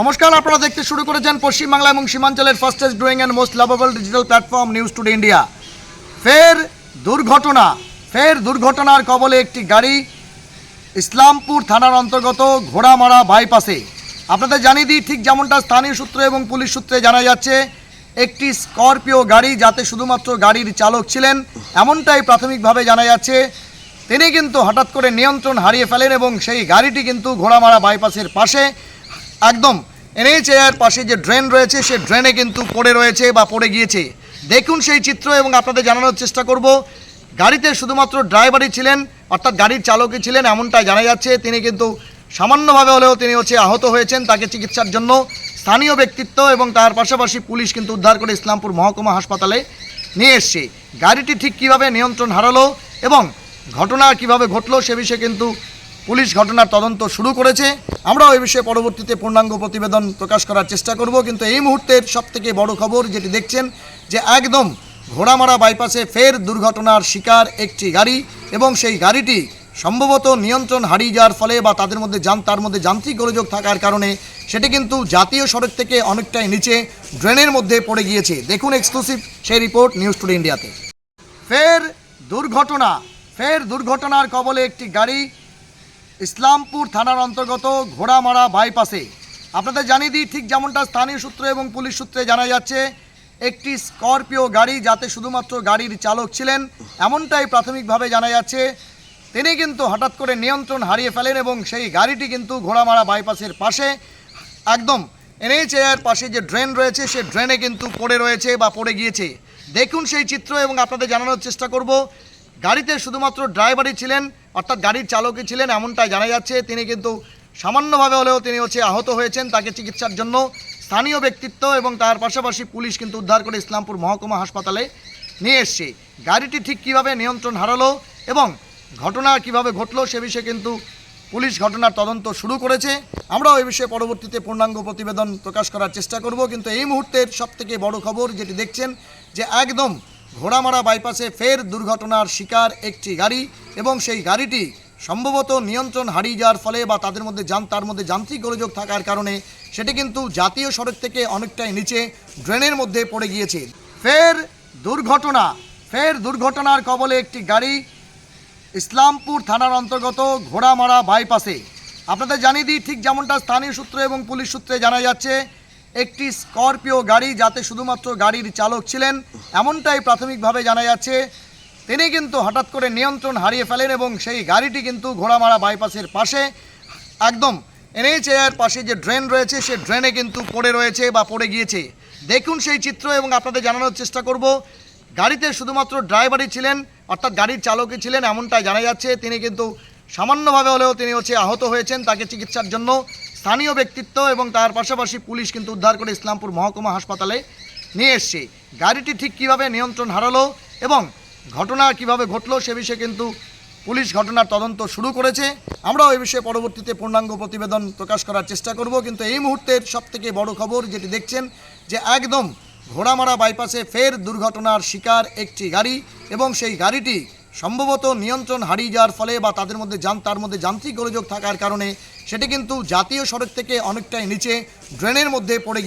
নমস্কার, আপনারা দেখতে শুরু করেছেন পশ্চিমবাংলা এবং সীমাঞ্চলের fastest growing and most lovable digital platform news today India. ফের দুর্ঘটনা, ফের দুর্ঘটনার কবলে একটি গাড়ি ইসলামপুর থানার অন্তর্গত ঘোড়ামারা বাইপাসে। আপনাদের জানিয়ে দিই, ঠিক যেমনটা স্থানীয় সূত্র এবং পুলিশ সূত্রে জানা যাচ্ছে, একটি স্করপিও গাড়ি যাতে শুধুমাত্র গাড়ির চালক ছিলেন, এমনটাই প্রাথমিকভাবে জানা যাচ্ছে। তিনি কিন্তু হঠাৎ করে নিয়ন্ত্রণ হারিয়ে ফেলেন এবং সেই গাড়িটি কিন্তু ঘোড়ামারা বাইপাসের পাশে একদম এনএইচএআর পাশে যে ড্রেন রয়েছে, সে ড্রেনে কিন্তু পড়ে রয়েছে বা পড়ে গিয়েছে। দেখুন সেই চিত্র এবং আপনাদের জানানোর চেষ্টা করব। গাড়িতে শুধুমাত্র ড্রাইভারই ছিলেন, অর্থাৎ গাড়ির চালকই ছিলেন এমনটাই জানা যাচ্ছে। তিনি কিন্তু সামান্যভাবে হলেও তিনি হচ্ছে আহত হয়েছেন তাকে চিকিৎসার জন্য। স্থানীয় ব্যক্তিত্ব এবং তার পাশাপাশি পুলিশ কিন্তু উদ্ধার করে ইসলামপুর মহকুমা হাসপাতালে নিয়ে এসছে। গাড়িটি ঠিক কীভাবে নিয়ন্ত্রণ হারালো এবং ঘটনা কীভাবে ঘটলো সে বিষয়ে কিন্তু পুলিশ ঘটনার তদন্ত শুরু করেছে। আমরাও এই বিষয়ে পরবর্তীতে পূর্ণাঙ্গ প্রতিবেদন প্রকাশ করার চেষ্টা করব। কিন্তু এই মুহূর্তের সবথেকে বড় খবর যেটি দেখছেন, যে একদম ঘোড়ামারা বাইপাসে ফের দুর্ঘটনার শিকার একটি গাড়ি এবং সেই গাড়িটি সম্ভবত নিয়ন্ত্রণ হারিয়ে যাওয়ার ফলে বা তাদের মধ্যে যান, তার মধ্যে যান্ত্রিক গোলযোগ থাকার কারণে সেটি কিন্তু জাতীয় সড়ক থেকে অনেকটাই নিচে ড্রেনের মধ্যে পড়ে গিয়েছে। দেখুন এক্সক্লুসিভ সেই রিপোর্ট নিউজ টুডে ইন্ডিয়াতে ফের দুর্ঘটনা, ফের দুর্ঘটনার কবলে একটি গাড়ি ইসলামপুর থানার অন্তর্গত ঘোড়ামারা বাইপাসে। আপনাদের জানিয়ে দিই, ঠিক যেমনটা স্থানীয় সূত্র এবং পুলিশ সূত্রে জানা যাচ্ছে, একটি স্করপিও গাড়ি যাতে শুধুমাত্র গাড়ির চালক ছিলেন, এমনটাই প্রাথমিকভাবে জানা যাচ্ছে। তিনি কিন্তু হঠাৎ করে নিয়ন্ত্রণ হারিয়ে ফেলেন এবং সেই গাড়িটি কিন্তু ঘোড়ামারা বাইপাসের পাশে, একদম এনএইচএআর পাশে যে ড্রেন রয়েছে, সে ড্রেনে কিন্তু পড়ে রয়েছে বা পড়ে গিয়েছে। দেখুন সেই চিত্র এবং আপনাদের জানানোর চেষ্টা করব, গাড়িতে শুধুমাত্র ড্রাইভারই ছিলেন অর্থাৎ গাড়ির চালকই ছিলেন, এমনটাই জানা যাচ্ছে। তিনি কিন্তু সামান্যভাবে হলেও তিনি হচ্ছে আহত হয়েছেন তাকে চিকিৎসার জন্য। স্থানীয় ব্যক্তিত্ব এবং তার পাশাপাশি পুলিশ কিন্তু উদ্ধার করে ইসলামপুর মহকুমা হাসপাতালে নিয়ে এসছে। গাড়িটি ঠিক কীভাবে নিয়ন্ত্রণ হারালো এবং ঘটনা কীভাবে ঘটলো সে বিষয়ে কিন্তু পুলিশ ঘটনার তদন্ত শুরু করেছে। আমরাও এই বিষয়ে পরবর্তীতে পূর্ণাঙ্গ প্রতিবেদন প্রকাশ করার চেষ্টা করব। কিন্তু এই মুহূর্তের সবথেকে বড় খবর যেটি দেখছেন যে একদম ঘোড়ামারা বাইপাসে ফের দুর্ঘটনার শিকার একটি গাড়ি এবং সেই গাড়িটি সম্ভবত নিয়ন্ত্রণ হারিয়ে যাওয়ার ফলে বা তাদের মধ্যে যান, তার মধ্যে যান্ত্রিক গোলযোগ থাকার কারণে সেটি কিন্তু জাতীয় সড়ক থেকে অনেকটাই নিচে ড্রেনের মধ্যে পড়ে গিয়েছে। ফের দুর্ঘটনা, ফের দুর্ঘটনার কবলে একটি গাড়ি ইসলামপুর থানার অন্তর্গত ঘোড়ামারা বাইপাসে। আপনাদের জানিয়ে দিই ঠিক যেমনটা স্থানীয় সূত্র এবং পুলিশ সূত্রে জানা যাচ্ছে একটি স্করপিও গাড়ি যাতে শুধুমাত্র গাড়ির চালক ছিলেন, এমনটাই প্রাথমিকভাবে জানা যাচ্ছে। তিনি কিন্তু হঠাৎ করে নিয়ন্ত্রণ হারিয়ে ফেলেন এবং সেই গাড়িটি কিন্তু ঘোড়ামারা বাইপাসের পাশে, একদম এনএইচএআর পাশে যে ড্রেন রয়েছে, সে ড্রেনে কিন্তু পড়ে রয়েছে বা পড়ে গিয়েছে। দেখুন সেই চিত্র এবং আপনাদের জানানোর চেষ্টা করব। গাড়িতে শুধুমাত্র ড্রাইভারই ছিলেন, অর্থাৎ গাড়ির চালকই ছিলেন, এমনটাই জানা যাচ্ছে। তিনি কিন্তু সামান্যভাবে হলেও তিনি হচ্ছে আহত হয়েছেন তাকে চিকিৎসার জন্য। স্থানীয় ব্যক্তিত্ব এবং তার পাশাপাশি পুলিশ কিন্তু উদ্ধার করে ইসলামপুর মহকুমা হাসপাতালে নিয়ে এসছে। গাড়িটি ঠিক কীভাবে নিয়ন্ত্রণ হারালো এবং ঘটনা কীভাবে ঘটলো সে বিষয়ে কিন্তু পুলিশ ঘটনার তদন্ত শুরু করেছে। আমরাও এই বিষয়ে পরবর্তীতে পূর্ণাঙ্গ প্রতিবেদন প্রকাশ করার চেষ্টা করব। কিন্তু এই মুহূর্তের সবথেকে বড় খবর যেটি দেখছেন যে একদম ঘোড়ামারা বাইপাসে ফের দুর্ঘটনার শিকার একটি গাড়ি এবং সেই গাড়িটি সম্ভবত নিয়ন্ত্রণ হারিয়ে যাওয়ার ফলে বা তাদের মধ্যে যান তার মধ্যে যান্ত্রিক গোলযোগ থাকার কারণে সেটি কিন্তু জাতীয় সড়ক থেকে অনেকটাই নিচে, ড্রেনের মধ্যে পড়ে